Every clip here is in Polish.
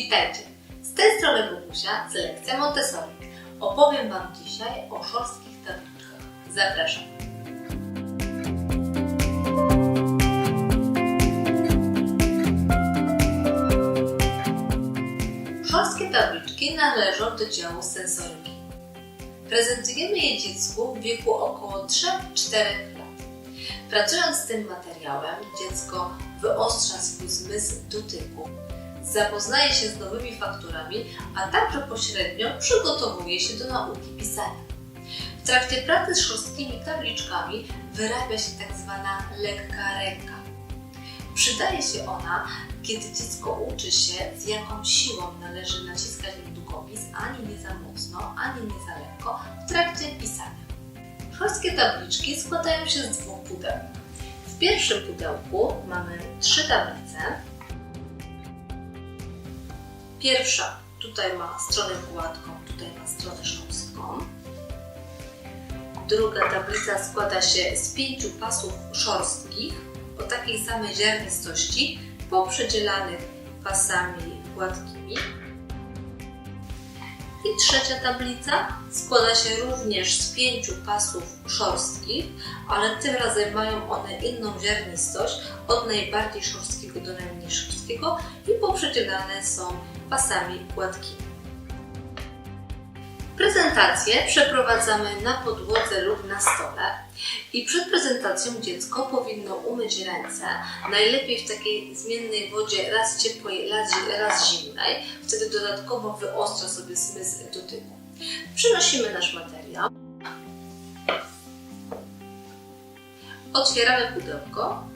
Witajcie! Z tej strony Bogusia z lekcja Montessori. Opowiem Wam dzisiaj o szorstkich tabliczkach. Zapraszam. Szorstkie tabliczki należą do działu sensoryki. Prezentujemy je dziecku w wieku około 3-4 lat. Pracując z tym materiałem, dziecko wyostrza swój zmysł dotyku, zapoznaje się z nowymi fakturami, a także pośrednio przygotowuje się do nauki pisania. W trakcie pracy z szorstkimi tabliczkami wyrabia się tak zwana lekka ręka. Przydaje się ona, kiedy dziecko uczy się, z jaką siłą należy naciskać na długopis, ani nie za mocno, ani nie za lekko w trakcie pisania. Szorstkie tabliczki składają się z dwóch pudełek. W pierwszym pudełku mamy trzy tablice. Pierwsza tutaj ma stronę gładką, tutaj ma stronę szorstką. Druga tablica składa się z pięciu pasów szorstkich o takiej samej ziarnistości, poprzedzielanych pasami gładkimi. I trzecia tablica składa się również z pięciu pasów szorstkich, ale tym razem mają one inną ziarnistość od najbardziej szorstkiego do najmniej szorstkiego i poprzedzielane są pasami gładkimi. Prezentację przeprowadzamy na podłodze lub na stole i przed prezentacją dziecko powinno umyć ręce, najlepiej w takiej zmiennej wodzie, raz ciepłej, raz, zimnej, wtedy dodatkowo wyostrza sobie zmysł dotyku. Przynosimy nasz materiał. Otwieramy pudełko.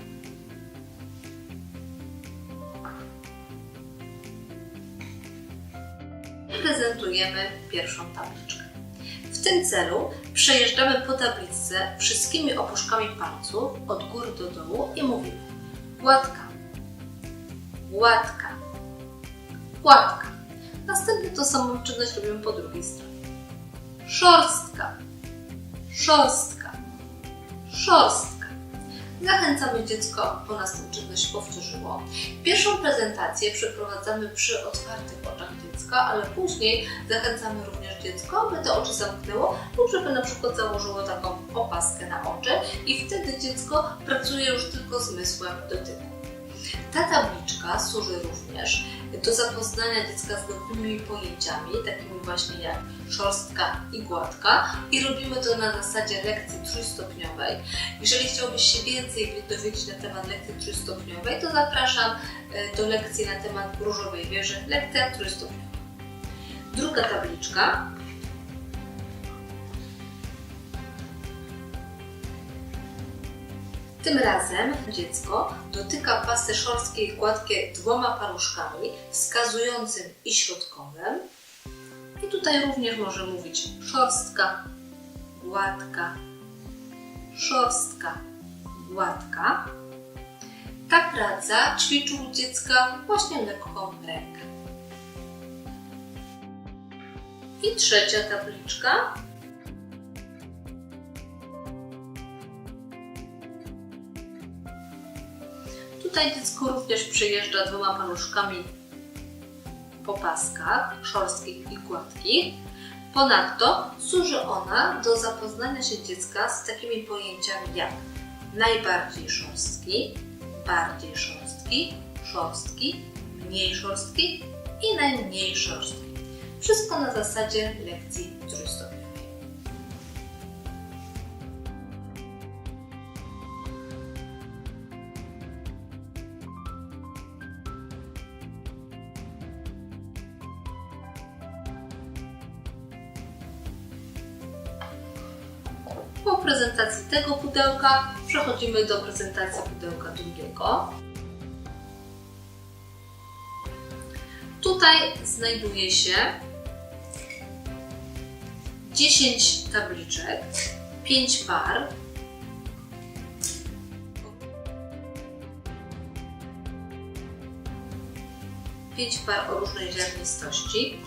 Prezentujemy pierwszą tabliczkę. W tym celu przejeżdżamy po tabliczce wszystkimi opuszkami palców od góry do dołu i mówimy gładka, gładka, gładka. Następnie tą samą czynność robimy po drugiej stronie. Szorstka, szorstka, szorstka. Zachęcamy dziecko, bo nas tę czynność powtórzyło. Pierwszą prezentację przeprowadzamy przy otwartych oczach dziecka, ale później zachęcamy również dziecko, aby te oczy zamknęło lub żeby na przykład założyło taką opaskę na oczy i wtedy dziecko pracuje już tylko zmysłem dotyku. Ta tabliczka służy również do zapoznania dziecka z nowymi pojęciami, takimi właśnie jak szorstka i gładka i robimy to na zasadzie lekcji trójstopniowej. Jeżeli chciałbyś się więcej dowiedzieć na temat lekcji trójstopniowej, to zapraszam e, do lekcji na temat różowej wieży, lekcja trójstopniowa. Druga tabliczka Tym razem dziecko dotyka pasy szorstkie i gładkie dwoma paluszkami, wskazującym i środkowym. I tutaj również może mówić szorstka, gładka, szorstka, gładka. Ta praca ćwiczy u dziecka właśnie lekką rękę. I trzecia tabliczka Tutaj dziecko również przyjeżdża dwoma paluszkami po paskach szorstkich i gładkich. Ponadto służy ona do zapoznania się dziecka z takimi pojęciami jak najbardziej szorstki, bardziej szorstki, szorstki, mniej szorstki i najmniej szorstki. Wszystko na zasadzie lekcji trójstopniowej. Prezentacji tego pudełka przechodzimy do prezentacji pudełka drugiego. Tutaj znajduje się 10 tabliczek, 5 par. Pięć par o różnej ziarnistości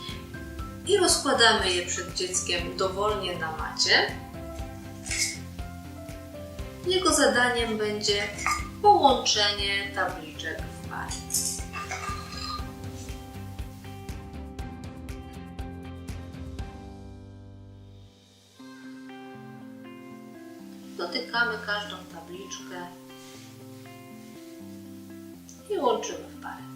i rozkładamy je przed dzieckiem dowolnie na macie. Jego zadaniem będzie połączenie tabliczek w parze. Dotykamy każdą tabliczkę i łączymy w parę.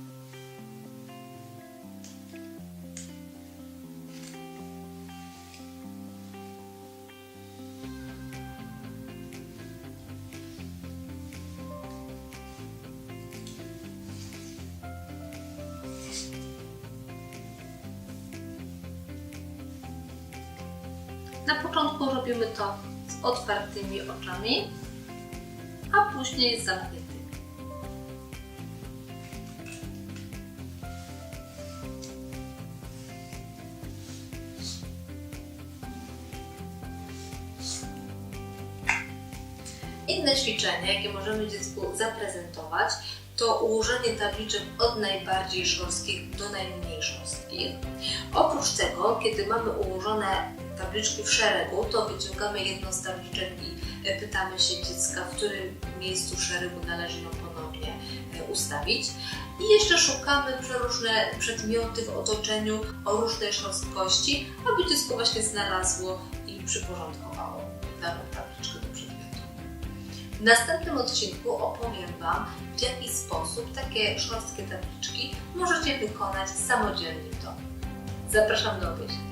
Na początku robimy to z otwartymi oczami, a później z zamkniętymi. Inne ćwiczenie, jakie możemy dziecku zaprezentować, to ułożenie tabliczek od najbardziej szorstkich do najmniej szorstkich. Oprócz tego, kiedy mamy ułożone tabliczki w szeregu, to wyciągamy jedną z tabliczek i e, pytamy się dziecka, w którym miejscu szeregu należy ją ponownie e, ustawić. I jeszcze szukamy przeróżne przedmioty w otoczeniu o różnej szorstkości, aby dziecko właśnie znalazło i przyporządkowało daną tabliczkę do przedmiotu. W następnym odcinku opowiem Wam, w jaki sposób takie szorstkie tabliczki możecie wykonać samodzielnie w domu. Zapraszam do obejrzenia.